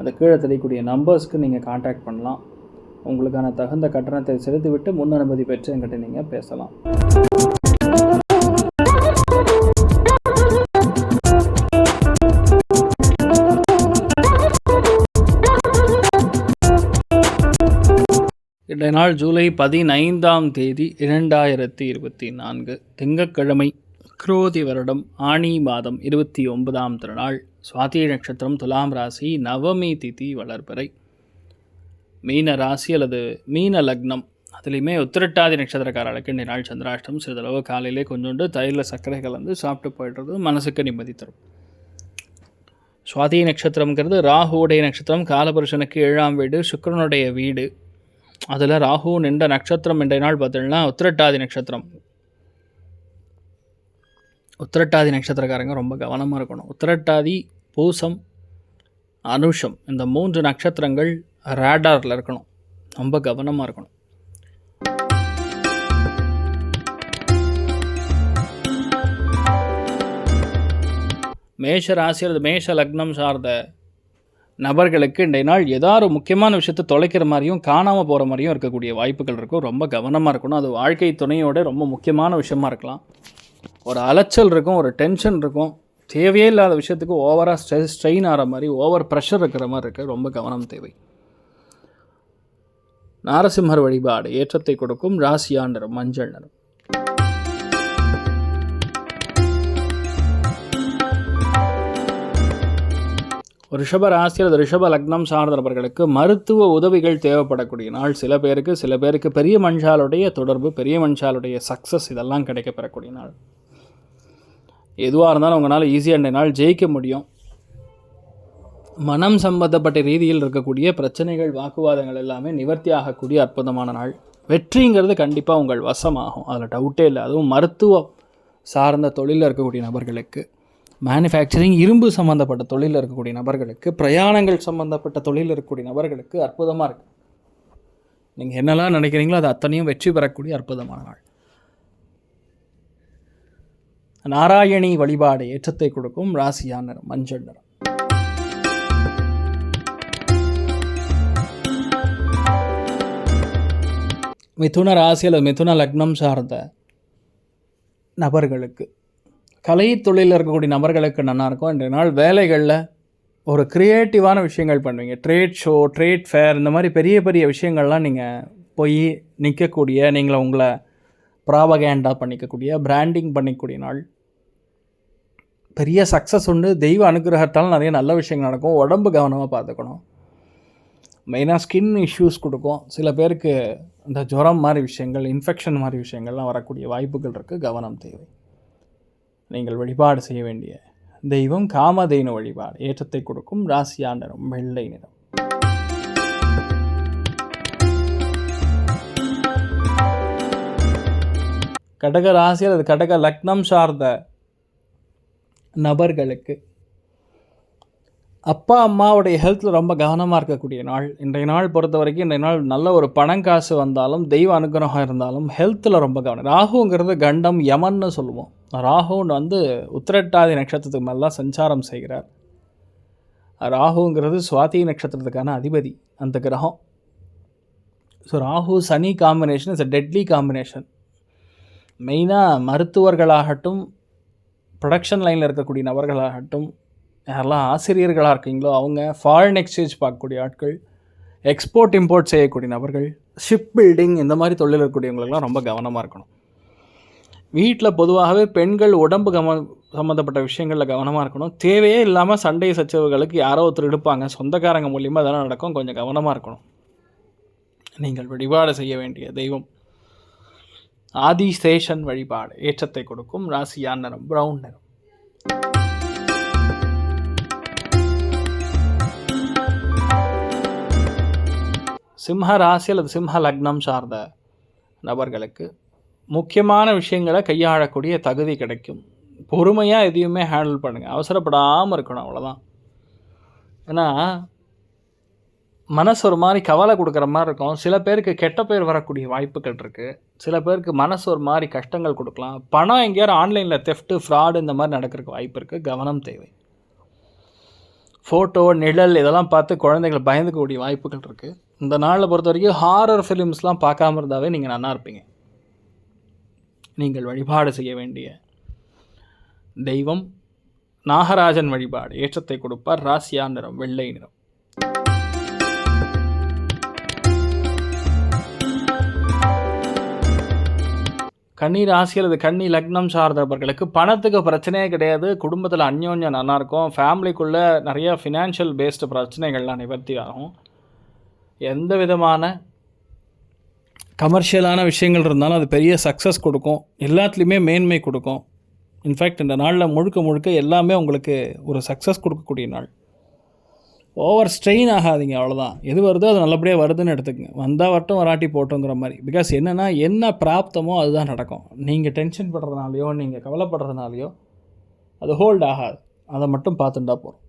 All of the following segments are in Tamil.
அந்த கீழே தெரியக்கூடிய நம்பர்ஸ்க்கு நீங்கள் காண்டாக்ட் பண்ணலாம். உங்களுக்கான தகுந்த கட்டணத்தை செலுத்திவிட்டு முன் அனுமதி பெற்று என்கிட்ட நீங்கள் பேசலாம். இன்றைய நாள் ஜூலை பதினைந்தாம் தேதி இரண்டாயிரத்தி இருபத்தி நான்கு திங்கட்கிழமை குரோதி வருடம் ஆணி மாதம் இருபத்தி ஒன்பதாம் திருநாள் சுவாதி நட்சத்திரம் துலாம் ராசி நவமி திதி வளர்பிறை. மீன ராசி அல்லது மீன லக்னம் அதுலேயுமே உத்திரட்டாதி நட்சத்திரக்காரர்களுக்கு இன்றைய நாள் சந்திராஷ்டம் சிறிதளவு காலையிலே கொஞ்சோண்டு தயிரில் சர்க்கரை கலந்து சாப்பிட்டு போயிடுறது மனசுக்கு நிம்மதி தரும். சுவாதி நட்சத்திரம்ங்கிறது ராகுவுடைய நட்சத்திரம் காலபுருஷனுக்கு ஏழாம் வீடு சுக்கரனுடைய வீடு. அதில் ராகு நின்ற நட்சத்திரம் இன்றைய நாள் பார்த்தீங்கன்னா உத்திரட்டாதி நட்சத்திரம். உத்திரட்டாதி நட்சத்திரக்காரங்க ரொம்ப கவனமாக இருக்கணும். உத்திரட்டாதி பூசம் அனுஷம் இந்த மூன்று நட்சத்திரங்கள் ரேடாரில் இருக்கணும். ரொம்ப கவனமாக இருக்கணும். மேஷ ராசி அல்லது மேஷ லக்னம் சார்ந்த நபர்களுக்கு இன்றைய நாள் ஏதாவது முக்கியமான விஷயத்தை தொலைக்கிற மாதிரியும் காணாமல் போகிற மாதிரியும் இருக்கக்கூடிய வாய்ப்புகள் இருக்கும். ரொம்ப கவனமாக இருக்கணும். அது வாழ்க்கை துணையோட ரொம்ப முக்கியமான விஷயமா இருக்கலாம். ஒரு அலைச்சல் இருக்கும் ஒரு டென்ஷன் இருக்கும். தேவையே இல்லாத விஷயத்துக்கு ஓவராக ஸ்ட்ரெஸ் ஸ்ட்ரெயின் ஆகிற மாதிரி ஓவர் ப்ரெஷர் இருக்கிற மாதிரி இருக்குது ரொம்ப கவனம் தேவை. நாரசிம்மர் வழிபாடு ஏற்றத்தை கொடுக்கும் ராசியா நிறம் மஞ்சள் நிறம். ரிஷப ராசி அல்லது ரிஷப லக்னம் சார்ந்தவர்களுக்கு மருத்துவ உதவிகள் தேவைப்படக்கூடிய நாள். சில பேருக்கு சில பேருக்கு பெரிய மனுஷாலுடைய தொடர்பு பெரிய மனுஷாலுடைய சக்ஸஸ் இதெல்லாம் கிடைக்கப்பெறக்கூடிய நாள். எதுவாக இருந்தாலும் உங்களால் ஈஸியாக இந்த நாள் ஜெயிக்க முடியும். மனம் சம்பந்தப்பட்ட ரீதியில் இருக்கக்கூடிய பிரச்சனைகள் வாக்குவாதங்கள் எல்லாமே நிவர்த்தி ஆகக்கூடிய அற்புதமான நாள். வெற்றிங்கிறது கண்டிப்பாக உங்கள் வசமாகும். அதில் டவுட்டே இல்லை. அதுவும் மருத்துவம் சார்ந்த தொழிலில் இருக்கக்கூடிய நபர்களுக்கு மேனுஃபேக்சரிங் இரும்பு சம்மந்தப்பட்ட தொழிலில் இருக்கக்கூடிய நபர்களுக்கு பிரயாணங்கள் சம்மந்தப்பட்ட தொழிலில் இருக்கக்கூடிய நபர்களுக்கு அற்புதமாக இருக்குது நீங்கள் என்னெல்லாம் நினைக்கிறீங்களோ அது அத்தனையும் வெற்றி பெறக்கூடிய அற்புதமான நாள். நாராயணி வழிபாடு ஏற்றத்தை கொடுக்கும் ராசியா நிறம் மஞ்சள் நிறம். மிதுன ராசி அல்லது மிதுன லக்னம் சார்ந்த நபர்களுக்கு கலை தொழிலில் இருக்கக்கூடிய நபர்களுக்கு நல்லாயிருக்கும் இன்றைய நாள் வேலைகளில் ஒரு க்ரியேட்டிவான விஷயங்கள் பண்ணுவீங்க. ட்ரேட் ஷோ ட்ரேட் ஃபேர் இந்த மாதிரி பெரிய பெரிய விஷயங்கள்லாம் நீங்கள் போய் நிற்கக்கூடிய நீங்களை உங்களை ப்ராபகேண்டா பண்ணிக்கக்கூடிய பிராண்டிங் பண்ணிக்கக்கூடிய நாள். பெரிய சக்ஸஸ் உண்டு. தெய்வ அனுகிரகத்தால் நிறைய நல்ல விஷயங்கள் நடக்கும். உடம்பு கவனமாக பார்த்துக்கணும். மெயினாக ஸ்கின் இஷ்யூஸ் கொடுக்கும். சில பேருக்கு இந்த ஜுரம் மாதிரி விஷயங்கள் இன்ஃபெக்ஷன் மாதிரி விஷயங்கள்லாம் வரக்கூடிய வாய்ப்புகள் இருக்குது கவனம் தேவை. நீங்கள் வழிபாடு செய்ய வேண்டிய தெய்வம் காமதேனு வழிபாடு. ஏற்றத்தை கொடுக்கும் ராசியா நிறம் வெள்ளை நிறம். கடக ராசி அல்லது கடக லக்னம் சார்ந்த நபர்களுக்கு. அப்பா அம்மாவுடைய ஹெல்த்தில் ரொம்ப கவனமாக இருக்கக்கூடிய நாள். இன்றைய நாள் பொறுத்த வரைக்கும் இன்றைய நாள் நல்ல ஒரு பணம் காசு வந்தாலும் தெய்வ அனுகிரகம் இருந்தாலும் ஹெல்த்தில் ரொம்ப கவனம். ராகுங்கிறது கண்டம் யமன்னு சொல்லுவோம். ராகுன்னு வந்து உத்திரட்டாதி நட்சத்திரத்துக்கு மேலே சஞ்சாரம் செய்கிறார். ராகுங்கிறது சுவாதி நட்சத்திரத்துக்கான அதிபதி அந்த கிரகம். So Rahu Shani combination is a deadly combination மெயினாக மருத்துவர்களாகட்டும் ப்ரொடக்ஷன் லைனில் இருக்கக்கூடிய நபர்களாகட்டும் யாரெல்லாம் ஆசிரியர்களாக இருக்கீங்களோ அவங்க ஃபாரின் எக்ஸ்சேஞ்ச் பார்க்கக்கூடிய ஆட்கள் எக்ஸ்போர்ட் இம்போர்ட் செய்யக்கூடிய நபர்கள் ஷிப் பில்டிங் இந்த மாதிரி தொழில் இருக்கக்கூடியவங்களுக்கெல்லாம் ரொம்ப கவனமாக இருக்கணும். வீட்டில் பொதுவாகவே பெண்கள் உடம்பு கவ சம்மந்தப்பட்ட விஷயங்களில் கவனமாக இருக்கணும். தேவையே இல்லாமல் சண்டை சச்சரவுகளுக்கு யாரோ ஒருத்தர் எடுப்பாங்க சொந்தக்காரங்க மூலியமாக அதெல்லாம் நடக்கும். கொஞ்சம் கவனமாக இருக்கணும். நீங்கள் வழிபாடு செய்ய வேண்டிய தெய்வம். ஆதிசேஷன் வழிபாடு ஏற்றத்தை கொடுக்கும் ராசியான நிறம்? ப்ரௌன் நிறம். சிம்ம ராசி அல்லது சிம்ஹ லக்னம் சார்ந்த நபர்களுக்கு முக்கியமான விஷயங்களை கையாளக்கூடிய தகுதி கிடைக்கும். பொறுமையாக எதையுமே ஹேண்டில் பண்ணுங்கள் அவசரப்படாமல் இருக்கணும் அவ்வளோதான் ஏன்னா மனசு ஒரு மாதிரி கவலை கொடுக்குற மாதிரி இருக்கும். சில பேருக்கு கெட்ட பேர் வரக்கூடிய வாய்ப்புகள் இருக்குது சில பேருக்கு மனசு ஒரு மாதிரி கஷ்டங்கள் கொடுக்கலாம். பணம் எங்கேயாவது ஆன்லைனில் தெஃப்ட்டு ஃப்ராடு இந்த மாதிரி நடக்கிறதுக்கு வாய்ப்பு இருக்குது கவனம் தேவை. ஃபோட்டோ நிழல் இதெல்லாம் பார்த்து குழந்தைகள் பயந்துக்கக்கூடிய வாய்ப்புகள் இருக்குது இந்த நாளில் பொறுத்த வரைக்கும் ஹாரர் ஃபிலிம்ஸ்லாம் பார்க்காம இருந்தாவே நீங்கள் நல்லா இருப்பீங்க. நீங்கள் வழிபாடு செய்ய வேண்டிய தெய்வம் நாகராஜன் வழிபாடு. ஏற்றத்தை கொடுப்பார். ராசியா நிறம் வெள்ளை நிறம். கன்னி ராசி இது கன்னி லக்னம் சார்ந்தவர்களுக்கு பணத்துக்கு பிரச்சனையே கிடையாது. குடும்பத்தில் அந்யோன்யம் நல்லாயிருக்கும் ஃபேமிலிக்குள்ளே நிறைய ஃபினான்ஷியல் பேஸ்டு பிரச்சனைகள்லாம் நிவர்த்தி ஆகும். எந்த விதமான கமர்ஷியலான விஷயங்கள் இருந்தாலும் அது பெரிய சக்ஸஸ் கொடுக்கும். எல்லாத்துலேயுமே மேன்மை கொடுக்கும். இன்ஃபேக்ட் இந்த நாளில் முழுக்க முழுக்க எல்லாமே உங்களுக்கு ஒரு சக்ஸஸ் கொடுக்கக்கூடிய நாள். ஓவர் ஸ்ட்ரெயின் ஆகாதீங்க அவ்வளோதான் எது வருதோ அது நல்லபடியாக வருதுன்னு எடுத்துக்கங்க. வந்தால் வரட்டும் வராட்டி போட்டோங்கிற மாதிரி. பிகாஸ் என்னென்னா என்ன பிராப்தமோ அதுதான் நடக்கும். நீங்கள் டென்ஷன் படுறதுனாலையோ நீங்கள் கவலைப்படுறதுனாலையோ அது ஹோல்ட் ஆகாது. அதை மட்டும் பார்த்துட்டா போகிறோம்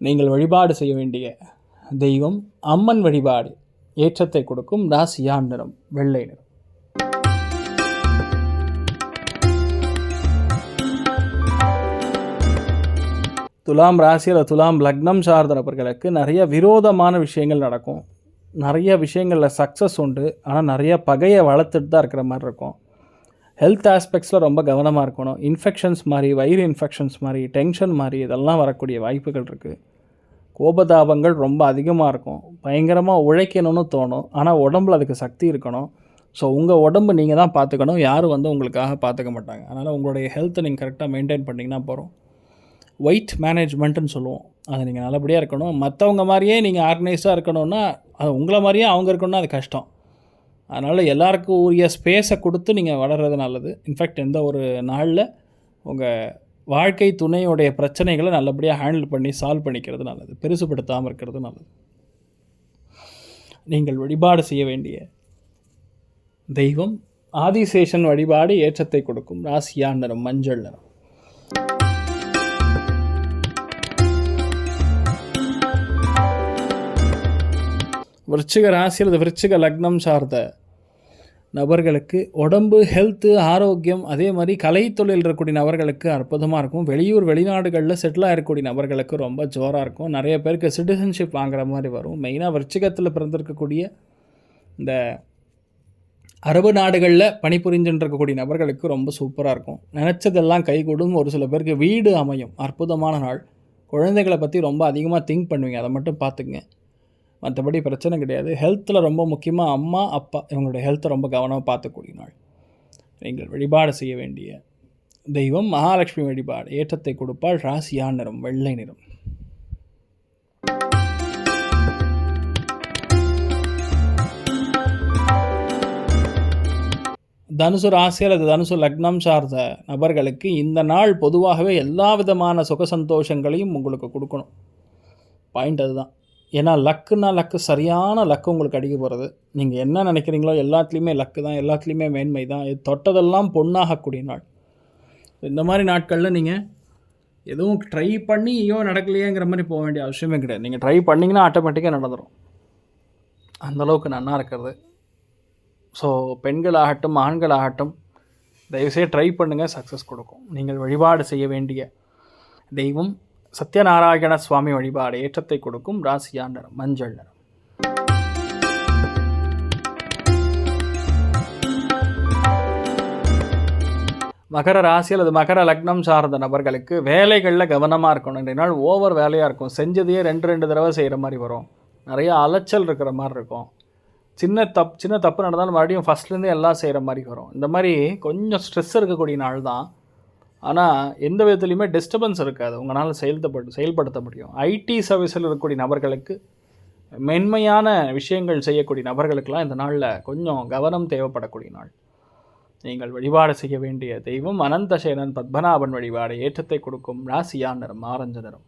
நீங்கள் வழிபாடு செய்ய வேண்டிய தெய்வம் அம்மன் வழிபாடு ஏற்றத்தை கொடுக்கும். ராசியான் நிறம் வெள்ளை நிறம். துலாம் ராசியில் துலாம் லக்னம் சார்ந்த நபர்களுக்கு நிறைய விரோதமான விஷயங்கள் நடக்கும். நிறைய விஷயங்களில் சக்ஸஸ் உண்டு. ஆனால் நிறைய பகையை வளர்த்துட்டு தான் இருக்கிற மாதிரி இருக்கும். ஹெல்த் ஆஸ்பெக்ட்ஸில் ரொம்ப கவனமாக இருக்கணும். இன்ஃபெக்ஷன்ஸ் மாதிரி வயிறு இன்ஃபெக்ஷன்ஸ் மாதிரி டென்ஷன் மாதிரி இதெல்லாம் வரக்கூடிய வாய்ப்புகள் இருக்குது கோபதாபங்கள் ரொம்ப அதிகமாக இருக்கும். பயங்கரமாக உழைக்கணும்னு தோணும். ஆனால் உடம்புல அதுக்கு சக்தி இருக்கணும். ஸோ உங்கள் உடம்பு நீங்கள் தான் பார்த்துக்கணும். யாரும் வந்து உங்களுக்காக பார்த்துக்க மாட்டாங்க. அதனால் உங்களுடைய ஹெல்த்தை நீங்கள் கரெக்டாக மெயின்டைன் பண்ணிங்கன்னா போகிறோம் ஒயிட் மேனேஜ்மெண்ட்டுன்னு சொல்லுவோம். அது நீங்கள் நல்லபடியாக இருக்கணும். மற்றவங்க மாதிரியே நீங்கள் ஆர்கனைஸாக இருக்கணும்னா அது உங்களை மாதிரியே அவங்க இருக்கணும்னா அது கஷ்டம். அதனால் எல்லாருக்கும் உரிய ஸ்பேஸை கொடுத்து நீங்கள் வளர்கிறது நல்லது. இன்ஃபேக்ட் எந்த ஒரு நாளில் உங்கள் வாழ்க்கை துணையுடைய பிரச்சனைகளை நல்லபடியாக ஹேண்டில் பண்ணி சால்வ் பண்ணிக்கிறது நல்லது. பெருசுப்படுத்தாமல் இருக்கிறது நல்லது. நீங்கள் வழிபாடு செய்ய வேண்டிய தெய்வம் ஆதிசேஷன் வழிபாடு ஏற்றத்தை கொடுக்கும். ராசியா நிறம் மஞ்சள் நிறம். விருச்சிக ராசி அல்லது விருச்சிக லக்னம் சார்ந்த நபர்களுக்கு உடம்பு ஹெல்த்து ஆரோக்கியம் அதே மாதிரி கலைத்தொழில் இருக்கக்கூடிய நபர்களுக்கு அற்புதமாக இருக்கும். வெளியூர் வெளிநாடுகளில் செட்டில் ஆகிருக்கக்கூடிய நபர்களுக்கு ரொம்ப ஜோராக இருக்கும். நிறைய பேருக்கு சிட்டிசன்ஷிப் வாங்குற மாதிரி வரும். மெயினாக விருச்சிகத்தில் பிறந்திருக்கக்கூடிய இந்த அரபு நாடுகளில் பணிபுரிஞ்சுன்னு இருக்கக்கூடிய நபர்களுக்கு ரொம்ப சூப்பராக இருக்கும். நினச்சதெல்லாம் கைகூடும். ஒரு சில பேருக்கு வீடு அமையும். அற்புதமான நாள். குழந்தைகளை பற்றி ரொம்ப அதிகமாக திங்க் பண்ணுவீங்க. அதை மட்டும் பார்த்துக்குங்க. மற்றபடி பிரச்சனை கிடையாது. ஹெல்த்தில் ரொம்ப முக்கியமாக அம்மா அப்பா இவங்களுடைய ஹெல்த்தை ரொம்ப கவனமாக பார்த்துக்கூடிய நாள். நீங்கள் வழிபாடு செய்ய வேண்டிய தெய்வம் மகாலட்சுமி வழிபாடு. ஏற்றத்தை கொடுப்பால் ராசியா நிறம் வெள்ளை நிறம். தனுசு ராசி அல்லது தனுசு லக்னம் சார்ந்த நபர்களுக்கு இந்த நாள் பொதுவாகவே எல்லா விதமான சுக சந்தோஷங்களையும் உங்களுக்கு கொடுக்கணும். பாயிண்ட் அதுதான். ஏன்னா லக்குன்னா லக்கு சரியான லக்கு உங்களுக்கு அடிக்க போகிறது நீங்கள் என்ன நினைக்கிறீங்களோ எல்லாத்துலேயுமே லக்கு தான் எல்லாத்துலேயுமே மேன்மை தான். இது தொட்டதெல்லாம் பொண்ணாகக்கூடிய நாள். இந்த மாதிரி நாட்களில் நீங்கள் எதுவும் ட்ரை பண்ணி ஐயோ நடக்கலையேங்கிற மாதிரி போக வேண்டிய அவசியமே கிடையாது. நீங்கள் ட்ரை பண்ணிங்கன்னா ஆட்டோமேட்டிக்காக நடந்துடும் அந்தளவுக்கு நன்னா இருக்கிறது. ஸோ பெண்களாகட்டும் ஆண்களாகட்டும் தயவுசெய்து ட்ரை பண்ணுங்கள் சக்ஸஸ் கொடுக்கும். நீங்கள் வழிபாடு செய்ய வேண்டிய தெய்வம் சத்யநாராயண சுவாமி வழிபாடு ஏற்றத்தை கொடுக்கும் ராசியா நிறம் மஞ்சள் நிறம் மகர ராசி அல்லது மகர லக்னம் சார்ந்த நபர்களுக்கு வேலைகளில் கவனமாக இருக்கணும். இன்றைய நாள் ஓவர் வேலையாக இருக்கும். செஞ்சதையே ரெண்டு ரெண்டு தடவை செய்கிற மாதிரி வரும். நிறைய அலைச்சல் இருக்கிற மாதிரி இருக்கும். சின்ன தப் சின்ன தப்பு நடந்தாலும் மறுபடியும் ஃபஸ்ட்லேருந்து எல்லாம் செய்கிற மாதிரி வரும். இந்த மாதிரி கொஞ்சம் ஸ்ட்ரெஸ் இருக்கக்கூடிய நாள் தான் ஆனால் எந்த விதத்துலையுமே டிஸ்டர்பன்ஸ் இருக்காது. உங்களால் செயல்பட்டு செயல்படுத்த முடியும். ஐடி சர்வீஸில் இருக்கக்கூடிய நபர்களுக்கு மென்மையான விஷயங்கள் செய்யக்கூடிய நபர்களுக்கெல்லாம் இந்த நாளில் கொஞ்சம் கவனம் தேவைப்படக்கூடிய நாள். நீங்கள் வழிபாடு செய்ய வேண்டிய தெய்வம் அனந்தசேனன் பத்மநாபன் வழிபாடு ஏற்றத்தை கொடுக்கும் ராசியா நிறம் ஆரஞ்சு நிறம்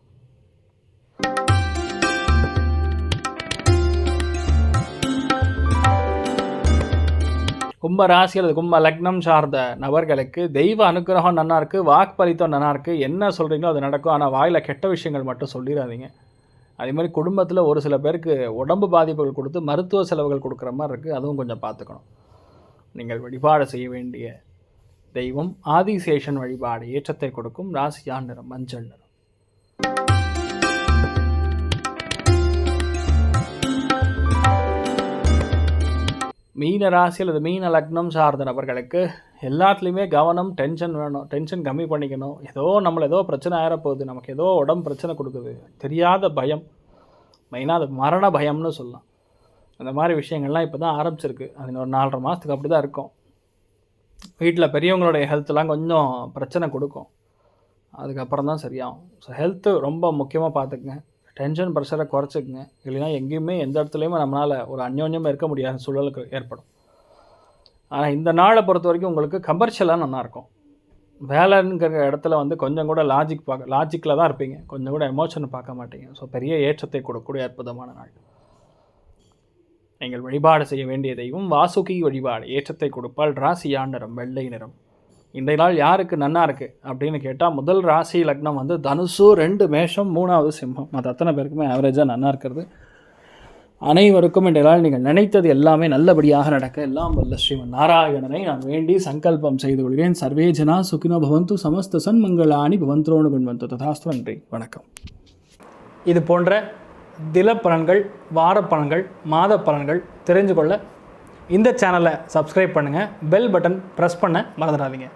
கும்ப ராசி அல்லது கும்ப லக்னம் சார்ந்த நபர்களுக்கு தெய்வ அனுக்கிரகம் நல்லா இருக்குது வாக்களித்தம் நல்லா இருக்குது என்ன சொல்கிறீங்களோ அது நடக்கும். ஆனால் வாயில் கெட்ட விஷயங்கள் மட்டும் சொல்லிடாதீங்க அதே மாதிரி குடும்பத்தில் ஒரு சில பேருக்கு உடம்பு பாதிப்புகள் கொடுத்து மருத்துவ செலவுகள் கொடுக்குற மாதிரி இருக்குது அதுவும் கொஞ்சம் பார்த்துக்கணும். நீங்கள் வழிபாடு செய்ய வேண்டிய தெய்வம் ஆதிசேஷன் வழிபாடு ஏற்றத்தை கொடுக்கும். ராசியான் நிறம் மஞ்சள் நிறம் மீன ராசி அல்லது மீன லக்னம் சார்ந்த நபர்களுக்கு எல்லாத்துலேயுமே கவனம் டென்ஷன் வேணும். டென்ஷன் கம்மி பண்ணிக்கணும். ஏதோ நம்மளை ஏதோ பிரச்சனை ஆகிறப்போகுது நமக்கு ஏதோ உடம்பு பிரச்சனை கொடுக்குது. தெரியாத பயம். மெயினாக அது மரண பயம்னு சொல்லலாம். அந்த மாதிரி விஷயங்கள்லாம் இப்போ தான் ஆரம்பிச்சிருக்கு. அது ஒரு நாலரை மாதத்துக்கு அப்படி தான் இருக்கும். வீட்டில் பெரியவங்களுடைய ஹெல்த்லாம் கொஞ்சம் பிரச்சனை கொடுக்கும். அதுக்கப்புறம் தான் சரியாகும். ஸோ ஹெல்த்து ரொம்ப முக்கியமாக பார்த்துக்குங்க. டென்ஷன் ப்ரெஷரை குறைச்சிக்கங்க. இல்லைன்னா எங்கேயுமே எந்த இடத்துலையுமே நம்மளால் ஒரு அந்யோன்யமாக இருக்க முடியாத சூழலுக்கு ஏற்படும். ஆனால் இந்த நாளை பொறுத்த வரைக்கும் உங்களுக்கு கமர்ஷியலாக நல்லாயிருக்கும் வேலைங்கிற இடத்துல வந்து கொஞ்சம் கூட லாஜிக் பார்க்க லாஜிக்கில் தான் இருப்பீங்க. கொஞ்சம் கூட எமோஷன் பார்க்க மாட்டீங்க. ஸோ பெரிய ஏற்றத்தை கொடுக்கக்கூடிய அற்புதமான நாள். நீங்கள் வழிபாடு செய்ய வேண்டிய தெய்வம் வாசுகி வழிபாடு. ஏற்றத்தை கொடுப்பால் ராசியா நிறம் வெள்ளை நிறம். இன்றைய நாள் யாருக்கு நன்னா இருக்குது அப்படின்னு கேட்டால் முதல் ராசி லக்னம் வந்து தனுசு ரெண்டு மேஷம் மூணாவது சிம்மம். மற்ற அத்தனை பேருக்குமே ஆவரேஜாக நன்னா இருக்கிறது. அனைவருக்கும் இன்றைய நாள் நீங்கள் நினைத்தது எல்லாமே நல்லபடியாக நடக்க. எல்லாம் வல்ல ஸ்ரீமன் நாராயணனை நான் வேண்டி சங்கல்பம் செய்து கொள்கிறேன். சர்வே ஜனா சுகினோ பவந்து சமஸ்த சன்மங்களானி பவந்தோனு குண்வந்து. ததாஸ்து நன்றி. வணக்கம். இது போன்ற தில பலன்கள் வார பலன்கள் மாத பலன்கள் தெரிஞ்சு கொள்ள இந்த சேனலை சப்ஸ்கிரைப் பண்ணுங்கள் பெல் பட்டன் ப்ரெஸ் பண்ண மறந்துடாதீங்க.